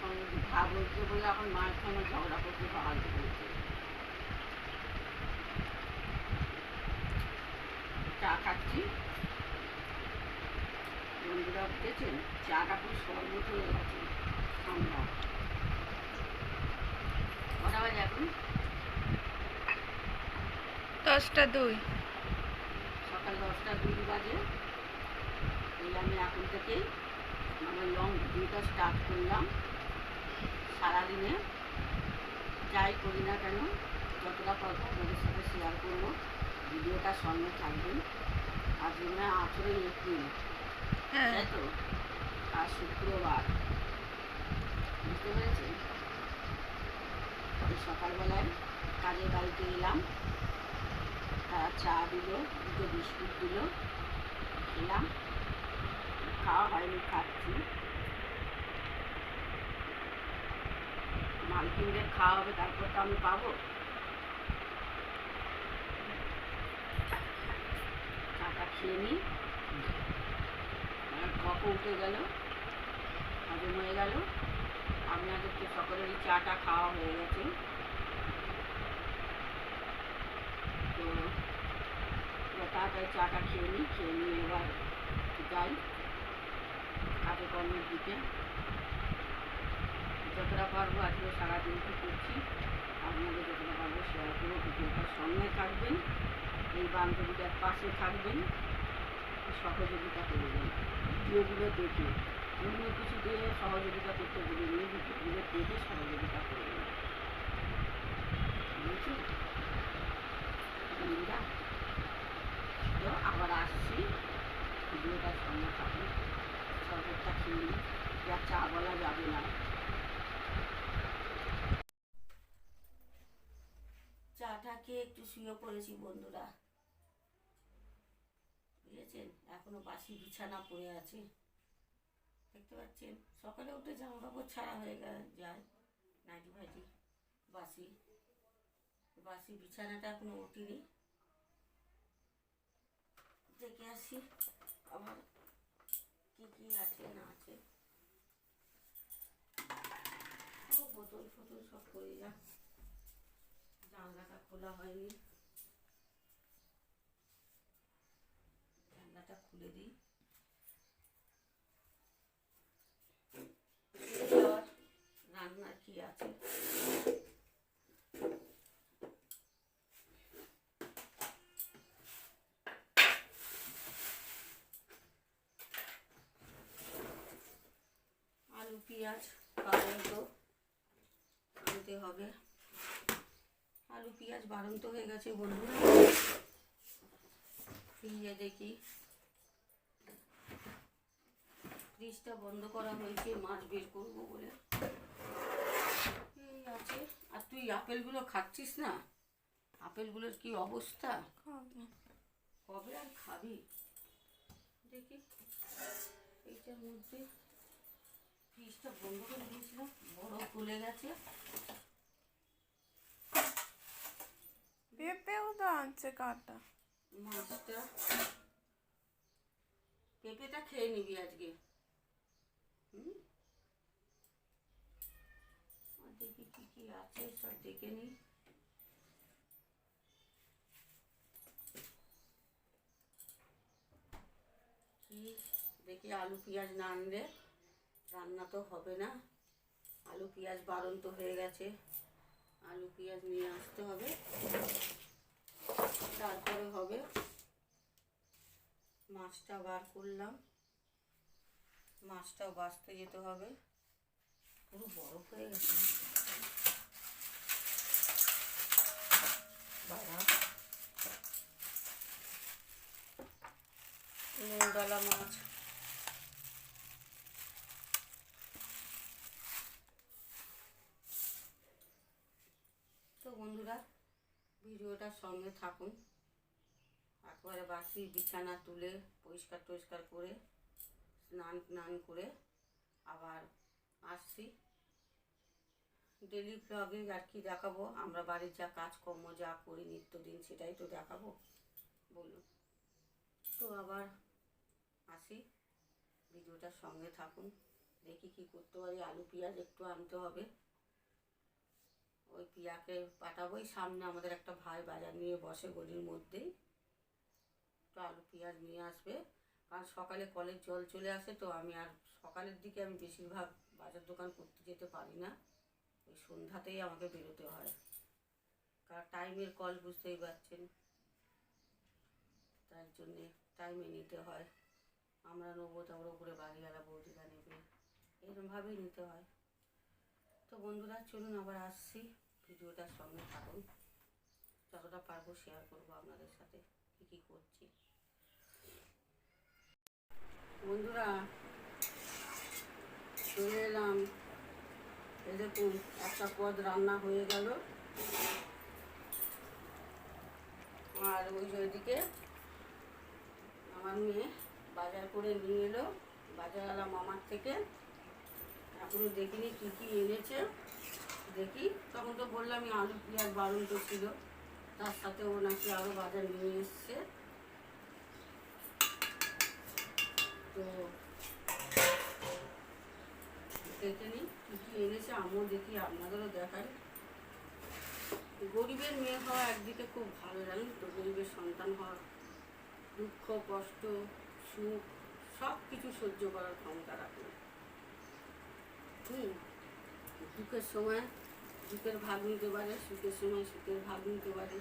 সঙ্গে ভাব হয়েছে বলে এখন মায়ের সঙ্গে ঝগড়া করতে বাহাল হয়েছে চা খাচ্ছি বন্ধুরা উঠেছেন চাটা খুব শরবত হয়ে গেছে সম্ভব কটা বাজে এখন দশটা দুই। সকাল দশটা দুই বাজে। এই আমি এখন থেকে আমার লং ভিডিওটা স্টার্ট করলাম। সারাদিনে যাই করি না কেন যতটা কথা আপনাদের সাথে শেয়ার করব। ভিডিওটার সঙ্গে থাকবেন আজ মনে হয় আঠেরোই এপ্রিল হ্যাঁ। তাই তো? আর শুক্রবার। বুঝতে পেরেছেন? সকালবেলায় কাজের বাড়িতে এলাম। তারা চা দিল দুটো বিস্কুট দিল খেলাম। খাওয়া হয়নি খাচ্ছি। মালকিনদের খাওয়া হবে তারপর তো আমি পাবো। চাটা খেয়ে নিই কপ উঠে গেল হজম হয়ে গেল। আপনাদের তো সকলেরই চাটা খাওয়া হয়ে গেছে। তো তাড়াতাড়ি চাটা খেয়ে নিই খেয়ে নিয়ে এবার যাই। কাজে কর্মের দিকে। যতটা পারব, আজকে সারাদিন কি করছি, আপনাদের যতটা পারব শেয়ার করব ভিডিওটার সঙ্গে থাকবেন, এই বান্ধবীটার পাশে থাকবেন, সহযোগিতা করবেন, ভিডিওগুলো দেখে, অন্য কিছু দিয়ে সহযোগিতা করতে বলিনি ভিডিওগুলো দেখে সহযোগিতা করবেন। বুঝছি আবার আসছি ভিডিওটার সঙ্গে থাকুন শরবতটা খেয়ে যা চা বলা যাবে না। খেয়ে একটু শুয়ে পড়েছি বন্ধুরা। বুঝেছেন? এখনও বাসি বিছানা পড়ে আছে। দেখতে পাচ্ছেন? সকালে উঠে জামা কাপড় ছাড়া হয়ে যায় নাইটি ফাইটি, বাসি। বাসি বিছানাটা এখনও উঠিনি দেখে আসি আবার কি কি আছে, না আছে। বোতল ফোতল সব পড়ে যা জানলাটা খোলা হয়নি। জানলাটা খুলে দিই। রান্নার কি আছে? আলু পেঁয়াজ বাড়ন্ত আনতে হবে। আলু পেঁয়াজ বাড়ন্ত হয়ে গেছে বন্ধুরা ফ্রিজে দেখি। ফ্রিজটা বন্ধ করা হয়েছে মাছ বের করব বলে। এই আছে। আর তুই আপেলগুলো খাচ্ছিস না? আপেলগুলোর কি অবস্থা? কবে আর খাবি? দেখি। এইটার মধ্যে ফ্রিজটা বন্ধ করে দিয়েছিলাম বরফ গলে গেছে। তো কাটা। মাছটা। পেঁপেটা খেয়ে নিবি আজকে। হুম? দেখি কি কি আছে, সব দেখে নি। কি? দেখি আলু, পেঁয়াজ না আনলে রান্না তো হবে না। আলু, পেঁয়াজ বারণ তো হয়ে গেছে। আলু, পেঁয়াজ নিয়ে আসতে হবে। তারপরে হবে মাছটা বার করলাম। মাছটাও বাছতে যেতে হবে। পুরো বরফ হয়ে গেছে। বাবা নুনডালা মাছ। তো বন্ধুরা ভিডিওটার সঙ্গে থাকুন। বাসি বিছানা তুলে পরিষ্কার টরিষ্কার করে, স্নান টান করে আবার আসছি। ডেলি ব্লগে আর কি দেখাবো? আমরা বাড়ির যা কাজকর্ম, যা করি, নিত্যদিন সেটাই তো দেখাবো। বলুন। তো আবার আসি। ভিডিওটার সঙ্গে থাকুন। দেখি কি করতে পারি। আলু, পেঁয়াজ একটু আনতে হবে। ওই পিয়াকে পাঠাবোই সামনে আমাদের একটা ভাই বাজার নিয়ে বসে গলির মধ্যেই। তো আলু পেঁয়াজ নিয়ে আসবে। কারণ সকালে কলের জল চলে আসে তো আমি আর সকালের দিকে আমি বেশিরভাগ বাজার দোকান করতে যেতে পারি না। ওই সন্ধ্যাতেই আমাকে বেরোতে হয়। কারণ টাইমের কল বুঝতেই পারছেন। তার জন্যে টাইমে নিতে হয়। আমরা নেব তারপর উপরে বাড়িওয়ালা বৌদিরা নেবে। এরকমভাবেই নিতে হয়। তো বন্ধুরা, চলুন আবার আসছি। ভিডিওটার সঙ্গে থাকুন। যতটা পারব শেয়ার করব আপনাদের সাথে। কী করছি। বন্ধুরা, চলে এলাম। দেখুন, একটা পদ রান্না হয়ে গেল। আর ওই ওইদিকে আমার মেয়ে বাজার করে নিয়ে এলো। বাজারওয়ালা মামার থেকে। এখনও দেখিনি কী কী এনেছে। দেখি, তখন তো বললামই আলু পেঁয়াজ বারণ তো ছিল। তার সাথে ও নাকি আরও বাজার নিয়ে এসছে। তো দেখে নিই কী এনেছে, আমিও দেখি, আপনাদেরও দেখাই। গরিবের মেয়ে হওয়া একদিকে খুব ভালো, জানেন তো? গরিবের সন্তান হওয়া, দুঃখ, কষ্ট, সুখ সব কিছু সহ্য করার ক্ষমতা রাখে হুম, দুঃখের সময় দুঃখের ভাগ নিতে পারে সুখের সময় সুখের ভাগ নিতে পারে।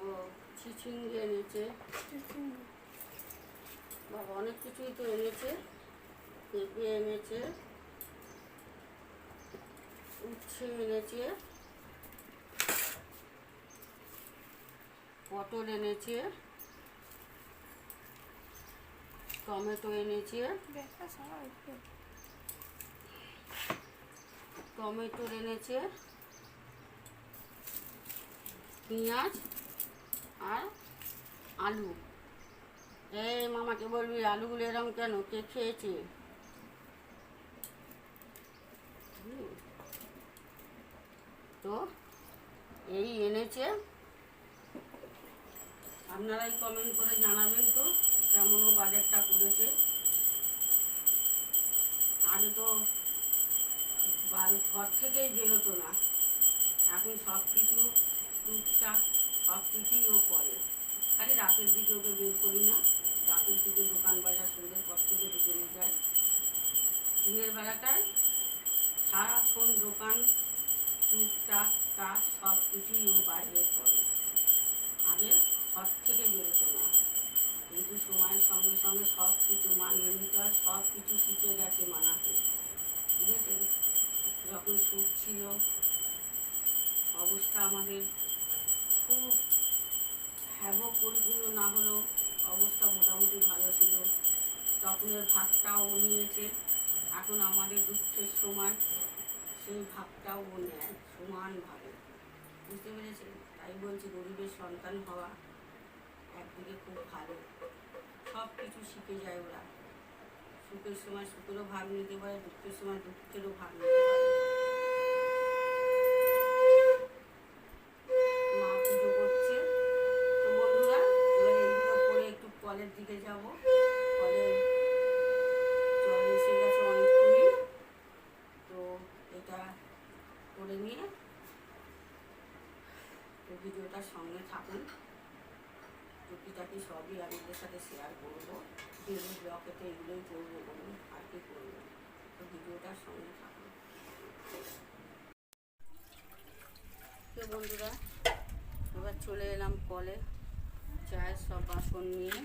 ও ছিচিঙ্গে এনেছে। বাবা অনেক কিছুই তো এনেছে। পেঁপে এনেছে। উচ্ছে এনেছে। পটল এনেছে। টমেটো এনেছে। টমেটো এনেছে, পেঁয়াজ আর আলু। এই মামাকে বলবি, আলুগুলো এরকম কেন? কে খেয়েছে। তো এই এনেছে। আপনারাই কমেন্ট করে জানাবেন তো, কেমন ও বাজারটা করেছে। আগে তো বাড়ি ঘর থেকেই বেরোতো না। এখন সব কিছু টুকটাক সব কিছুই ও করে। খালি রাতের দিকে ওকে বের করি না। রাতের দিকে দোকান বাজার সন্ধ্যের পর থেকে ঢুকে নিয়ে যায়। দিনের বেলাটায় সারাক্ষণ দোকান টুকটাক কাজ সব কিছুই ও বাইরে করে। আগে ঘর থেকে বেরোতো না। কিন্তু সময়ের সঙ্গে সঙ্গে সব কিছু মানিয়ে নিতে হয়, সব কিছু শিখে গেছে মানাতে। বুঝেছেন? যখন সুখ ছিল, অবস্থা আমাদের খুব হ্যাবক পরিপূর্ণ না হলেও অবস্থা মোটামুটি ভালো ছিল। তখনের ভাগটাও নিয়েছে এখন আমাদের দুঃখের সময়, সেই ভাগটাও ও নেয় সমানভাবে। বুঝতে পেরেছেন? তাই বলছি, গরিবের সন্তান হওয়া একদিকে খুব ভালো। সব কিছু শিখে যায় ওরা। সুখের সময় সুখেরও ভাগ নিতে পারে, দুঃখের সময় দুঃখেরও ভাগ নিতে পারে মা পুজো করছে তো বন্ধুরা এবার এইগুলো করে একটু কলের দিকে যাব কলে জল এসে গেছে অনেকক্ষণই তো এটা করে নিয়ে তো ভিডিওটার সঙ্গে থাকুন টুকিটাকি সবই আমি ওদের সাথে শেয়ার করব ডেলি ব্লকে তো এগুলোই করব বলুন আর কি করব তো ভিডিওটার সঙ্গে থাকুন তো বন্ধুরা, এবার চলে এলাম কলে। চায়ের সব বাসন নিয়ে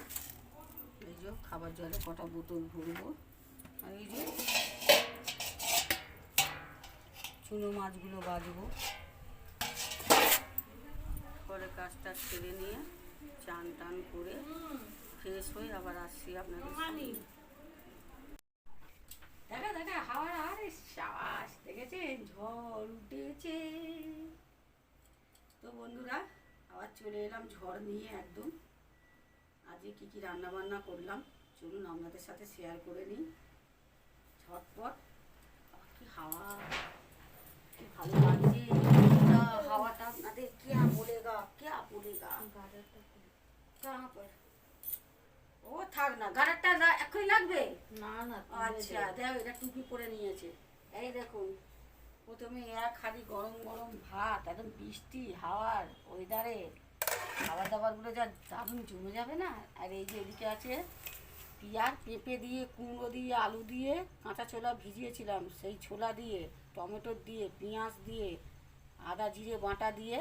এই যে খাবার জলে কটা বোতল ভরবো। আর এই যে চুনো মাছগুলো বাজবো পরে কাজটা ছেড়ে নিয়ে চান টান করে ফ্রেশ হয়ে আবার আসছি আপনাদের দেখা দেখা হাওয়ার আরে সাবাস দেখেছেন? ঝড় উঠেছে। তো বন্ধুরা আবার চলে এলাম ঝড় নিয়ে একদম। আজকে কী কী রান্নাবান্না করলাম চলুন আপনাদের সাথে শেয়ার করে নিই। ঝটপট। কি হাওয়া কি ভালো লাগছে। হাওয়াটা আপনাদের ক্যা বলেগা ক্যা বলেগা কাহা পর ও থাক না গাড়াটা এক্ষুনি লাগবে? না না আচ্ছা দেখো এটা টুপি পরে নিয়েছে। এই দেখুন। প্রথমে এক হাঁড়ি গরম গরম ভাত, একদম বৃষ্টি হাওয়ার ওয়েদারে খাবার দাবারগুলো যা দারুণ জমে যাবে না? আর এই যে এদিকে আছে পিয়ার পেঁপে দিয়ে, কুমড়ো দিয়ে, আলু দিয়ে কাঁচা ছোলা ভিজিয়েছিলাম। সেই ছোলা দিয়ে, টমেটো দিয়ে, পেঁয়াজ দিয়ে, আদা জিরে বাটা দিয়ে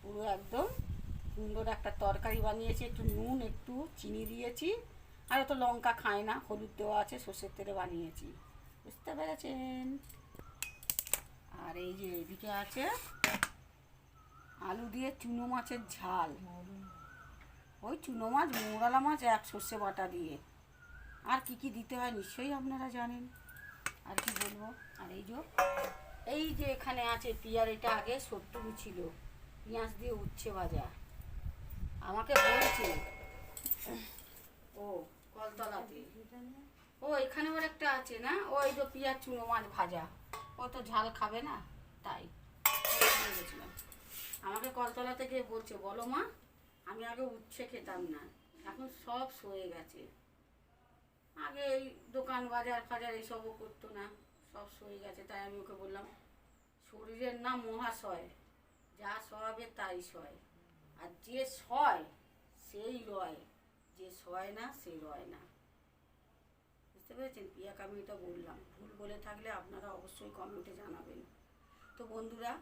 পুরো একদম সুন্দর একটা তরকারি বানিয়েছি। একটু নুন, একটু চিনি দিয়েছি। আর তো লঙ্কা খায় না, হলুদ দেওয়া আছে, সর্ষের তেলে বানিয়েছি। বুঝতে পেরেছেন? এই যে এদিকে আছে আলু দিয়ে চুনো মাছের ঝাল। ওই চুনো মাছ, মোরালা মাছ এক সর্ষে বাটা দিয়ে। আর কি কি দিতে হয় নিশ্চয়ই আপনারা জানেন। আর কি বলব? আর এই যে এই যে এখানে আছে পিয়ার এটা আগে সত্তর ছিল। পেঁয়াজ দিয়ে উচ্ছে ভাজা। আমাকে বলছে, ও কলতলাতে। ও এখানে ওর একটা আছে না? ওই তো পিঁয়াজ, চুনো মাছ ভাজা। ও তো ঝাল খাবে না, তাই। আমাকে কলতলা থেকে বলছে, বলো মা, আমি আগে উচ্ছে খেতাম না, এখন সব সয়ে গেছে। আগে এই দোকান বাজার ফাজার এইসবও করতো না, সব সয়ে গেছে, তাই আমি ওকে বললাম, শরীরের নাম মহাশয় যা সহাবে তাই সয়। আর যে সয়, সেই রয়, যে সয় না, সে রয় না। বুঝতে পেরেছেন? পিয়াকে, আমি এটা বললাম। ভুল বলে থাকলে আপনারা অবশ্যই কমেন্টে জানাবেন। তো বন্ধুরা,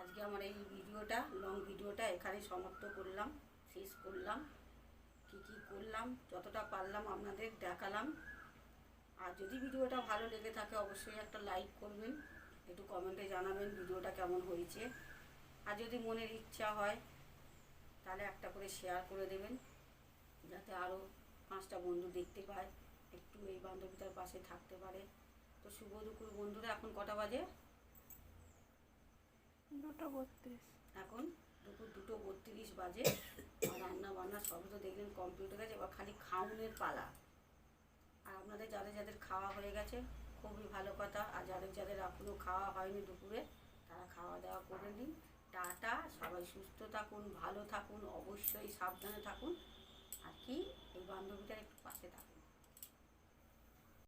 আজকে আমার এই ভিডিওটা লং ভিডিওটা এখানেই সমাপ্ত করলাম, শেষ করলাম। কি কি করলাম, যতটা পারলাম আপনাদের দেখালাম। আর যদি ভিডিওটা ভালো লেগে থাকে, অবশ্যই একটা লাইক করবেন, একটু কমেন্টে জানাবেন ভিডিওটা কেমন হয়েছে। আর যদি মনের ইচ্ছা হয়, তাহলে একটা করে শেয়ার করে দেবেন, যাতে আরও পাঁচটা বন্ধু দেখতে পায়। একটু এই বান্ধবীটার পাশে থাকতে পারে। তো শুভ দুপুর বন্ধুরা এখন কটা বাজে? দুটো বত্রিশ। এখন দুপুর দুটো বত্রিশ বাজে। আর রান্না বান্না সব তো দেখলেন কমপ্লিট হয়ে গেছে এবার খালি খাউনের পালা। আর আপনাদের যাদের যাদের খাওয়া হয়ে গেছে খুবই ভালো কথা। আর যাদের যাদের এখনও খাওয়া হয়নি দুপুরে তারা খাওয়া দাওয়া করে নিন। টাটা সবাই সুস্থ থাকুন ভালো থাকুন অবশ্যই সাবধানে থাকুন। আর কি এই বান্ধবীটার একটু পাশে থাকুন।